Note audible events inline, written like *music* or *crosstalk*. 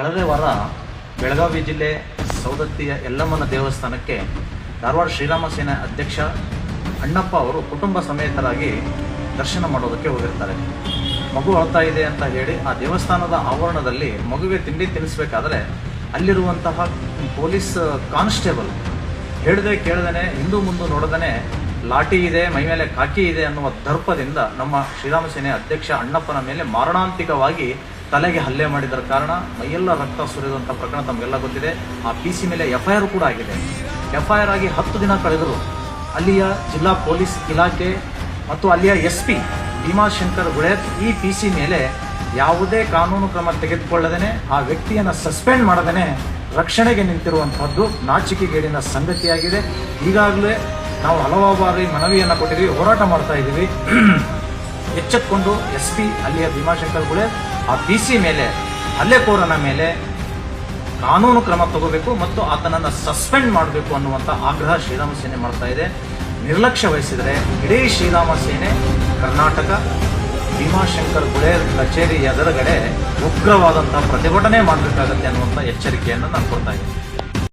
ಕಳೆದ ವಾರ ಬೆಳಗಾವಿ ಜಿಲ್ಲೆ ಸೌದತ್ತಿಯ ಯಲ್ಲಮ್ಮನ ದೇವಸ್ಥಾನಕ್ಕೆ ಧಾರವಾಡ ಶ್ರೀರಾಮ ಸೇನೆ ಅಧ್ಯಕ್ಷ ಅಣ್ಣಪ್ಪ ಅವರು ಕುಟುಂಬ ಸಮೇತರಾಗಿ ದರ್ಶನ ಮಾಡೋದಕ್ಕೆ ಹೋಗಿರ್ತಾರೆ. ಮಗು ಅಳ್ತಾ ಇದೆ ಅಂತ ಹೇಳಿ ಆ ದೇವಸ್ಥಾನದ ಆವರಣದಲ್ಲಿ ಮಗುವಿಗೆ ತಿಂಡಿ ತಿನ್ನಿಸ್ಬೇಕಾದ್ರೆ ಅಲ್ಲಿರುವಂತಹ ಪೊಲೀಸ್ ಕಾನ್ಸ್ಟೇಬಲ್ ಹೇಳದೆ ಕೇಳದೇನೆ, ಹಿಂದೂ ಮುಂದೆ ನೋಡದೇನೆ ಲಾಠಿ ಇದೆ, ಮೈ ಮೇಲೆ ಕಾಕಿ ಇದೆ ಅನ್ನುವ ದರ್ಪದಿಂದ ನಮ್ಮ ಶ್ರೀರಾಮ ಸೇನೆ ಅಧ್ಯಕ್ಷ ಅಣ್ಣಪ್ಪನ ಮೇಲೆ ಮಾರಣಾಂತಿಕವಾಗಿ ತಲೆಗೆ ಹಲ್ಲೆ ಮಾಡಿದರ ಕಾರಣ ಮೈಯೆಲ್ಲ ರಕ್ತ ಸುರಿದಂಥ ಪ್ರಕರಣ ತಮಗೆಲ್ಲ ಗೊತ್ತಿದೆ. ಆ ಪಿ ಸಿ ಮೇಲೆ ಎಫ್ ಐ ಆರ್ ಕೂಡ ಆಗಿದೆ. ಎಫ್ ಐ ಆರ್ ಆಗಿ ಹತ್ತು ದಿನ ಕಳೆದರು. ಅಲ್ಲಿಯ ಜಿಲ್ಲಾ ಪೊಲೀಸ್ ಇಲಾಖೆ ಮತ್ತು ಅಲ್ಲಿಯ ಎಸ್ ಪಿ ಭೀಮಾಶಂಕರ್ ಗುಳೇತ್ ಈ ಪಿ ಸಿ ಮೇಲೆ ಯಾವುದೇ ಕಾನೂನು ಕ್ರಮ ತೆಗೆದುಕೊಳ್ಳದೇನೆ, ಆ ವ್ಯಕ್ತಿಯನ್ನು ಸಸ್ಪೆಂಡ್ ಮಾಡದೇನೆ ರಕ್ಷಣೆಗೆ ನಿಂತಿರುವಂತಹದ್ದು ನಾಚಿಕೆಗೇಡಿನ ಸಂಗತಿಯಾಗಿದೆ. ಈಗಾಗಲೇ ನಾವು ಹಲವು ಬಾರಿ ಮನವಿಯನ್ನು ಕೊಟ್ಟಿದ್ವಿ ಹೋರಾಟ ಮಾಡ್ತಾ ಇದ್ದೀವಿ. *clears throat* ಎಚ್ಚೆತ್ಕೊಂಡು ಎಸ್ ಪಿ ಅಲ್ಲಿಯ ಭೀಮಾಶಂಕರ್ ಗುಳೆ ಆ ಪಿ ಸಿ ಮೇಲೆ ಹಲ್ಲೆಕೋರನ ಮೇಲೆ ಕಾನೂನು ಕ್ರಮ ತಗೋಬೇಕು ಮತ್ತು ಆತನನ್ನು ಸಸ್ಪೆಂಡ್ ಮಾಡಬೇಕು ಅನ್ನುವಂಥ ಆಗ್ರಹ ಶ್ರೀರಾಮ ಸೇನೆ ಮಾಡ್ತಾ ಇದೆ. ನಿರ್ಲಕ್ಷ್ಯ ವಹಿಸಿದರೆ ಇಡೀ ಶ್ರೀರಾಮ ಸೇನೆ, ಕರ್ನಾಟಕ, ಭೀಮಾಶಂಕರ್ ಗುಳೆ ಕಚೇರಿ ಎದುರುಗಡೆ ಉಗ್ರವಾದಂಥ ಪ್ರತಿಭಟನೆ ಮಾಡಬೇಕಾಗತ್ತೆ ಅನ್ನುವಂಥ ಎಚ್ಚರಿಕೆಯನ್ನು ನಾನು ಕೊಡ್ತಾ ಇದ್ದೀನಿ